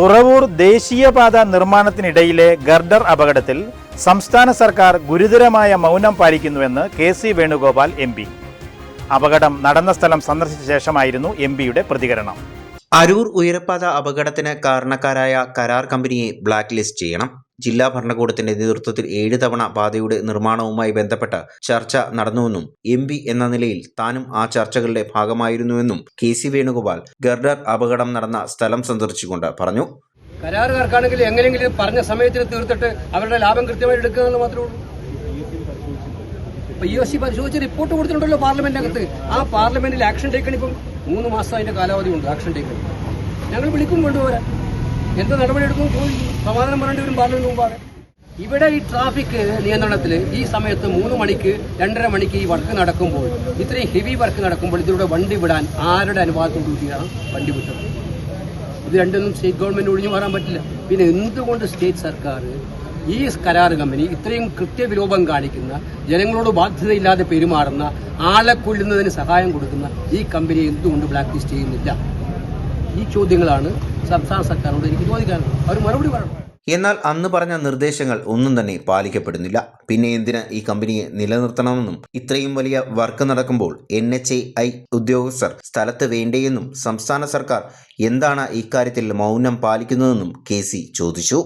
തുറവൂർ ദേശീയപാത നിർമ്മാണത്തിനിടയിലെ ഗർഡർ അപകടത്തിൽ സംസ്ഥാന സർക്കാർ ഗുരുതരമായ മൗനം പാലിക്കുന്നുവെന്ന് K C Venugopal M P. അപകടം നടന്ന സ്ഥലം സന്ദർശിച്ച ശേഷമായിരുന്നു എം പിയുടെ പ്രതികരണം. അരൂർ ഉയരപ്പാത അപകടത്തിന് കാരണക്കാരായ കരാർ കമ്പനിയെ ബ്ലാക്ക് ലിസ്റ്റ് ചെയ്യണം. ജില്ലാ ഭരണകൂടത്തിന്റെ നേതൃത്വത്തിൽ ഏഴ് തവണ പാതയുടെ നിർമ്മാണവുമായി ബന്ധപ്പെട്ട ചർച്ച നടന്നുവെന്നും എം എന്ന നിലയിൽ താനും ആ ചർച്ചകളുടെ ഭാഗമായിരുന്നുവെന്നും കെ സി വേണുഗോപാൽ ഗർഡർ അപകടം നടന്ന സ്ഥലം സന്ദർശിച്ചുകൊണ്ട് പറഞ്ഞു. കരാറുകാർക്കാണെങ്കിൽ എങ്ങനെയെങ്കിലും പറഞ്ഞ സമയത്തിന് തീർത്തിട്ട് അവരുടെ ലാഭം കൃത്യമായി എടുക്കുക എന്ന് മാത്രമേ ഉള്ളൂ. ഇപ്പൊ ഇ എസ് സി പരിശോധിച്ച് റിപ്പോർട്ട് കൊടുത്തിട്ടുണ്ടല്ലോ പാർലമെന്റിനകത്ത്. ആ പാർലമെന്റിൽ ആക്ഷൻ ടേക്കണിപ്പം മൂന്ന് മാസം അതിന്റെ കാലാവധി ഉണ്ട് ആക്ഷൻ ടേക്കൺ ഞങ്ങൾ വിളിക്കും കൊണ്ടുപോരാ എന്ത് നടപടി എടുക്കും ചോദിക്കും. സമാധാനം പറയേണ്ടി വരും പാർലമെന്റ് മുമ്പാകെ. ഇവിടെ ഈ ട്രാഫിക് നിയന്ത്രണത്തിൽ ഈ സമയത്ത് മൂന്ന് മണിക്ക് രണ്ടര മണിക്ക് ഈ വർക്ക് നടക്കുമ്പോൾ ഇത്രയും ഹെവി വർക്ക് നടക്കുമ്പോൾ ഇതിലൂടെ വണ്ടി വിടാൻ ആരുടെ അനുവാദത്തോടുകൂടിയാണ് വണ്ടി വിട്ടത്? ഇത് രണ്ടൊന്നും സ്റ്റേറ്റ് ഗവൺമെന്റ് ഒഴിഞ്ഞു മാറാൻ പറ്റില്ല. പിന്നെ എന്തുകൊണ്ട് സ്റ്റേറ്റ് സർക്കാർ ഈ കരാർ കമ്പനി ഇത്രയും കൃത്യവിലോപം കാണിക്കുന്ന ജനങ്ങളോട് ബാധ്യതയില്ലാതെ പെരുമാറുന്ന ആളെ കൊല്ലുന്നതിന് സഹായം കൊടുക്കുന്ന ഈ കമ്പനി എന്തുകൊണ്ട് ബ്ലാക്ക് ലിസ്റ്റ് ചെയ്യുന്നില്ല? ഈ ചോദ്യങ്ങളാണ് സംസ്ഥാന സർക്കാരോട് എനിക്ക് ചോദിക്കാനുള്ളത്. അവർ മറുപടി പറയണം. എന്നാൽ അന്ന് പറഞ്ഞ നിർദ്ദേശങ്ങൾ ഒന്നും തന്നെ പാലിക്കപ്പെടുന്നില്ല. പിന്നെ എന്തിന് ഈ കമ്പനിയെ നിലനിർത്തണമെന്നും ഇത്രയും വലിയ വർക്ക് നടക്കുമ്പോൾ എൻ എച്ച് ഐ ഉദ്യോഗസ്ഥർ സ്ഥലത്ത് വേണ്ടേയെന്നും സംസ്ഥാന സർക്കാർ എന്താണ് ഇക്കാര്യത്തിൽ മൗനം പാലിക്കുന്നതെന്നും കെ ചോദിച്ചു.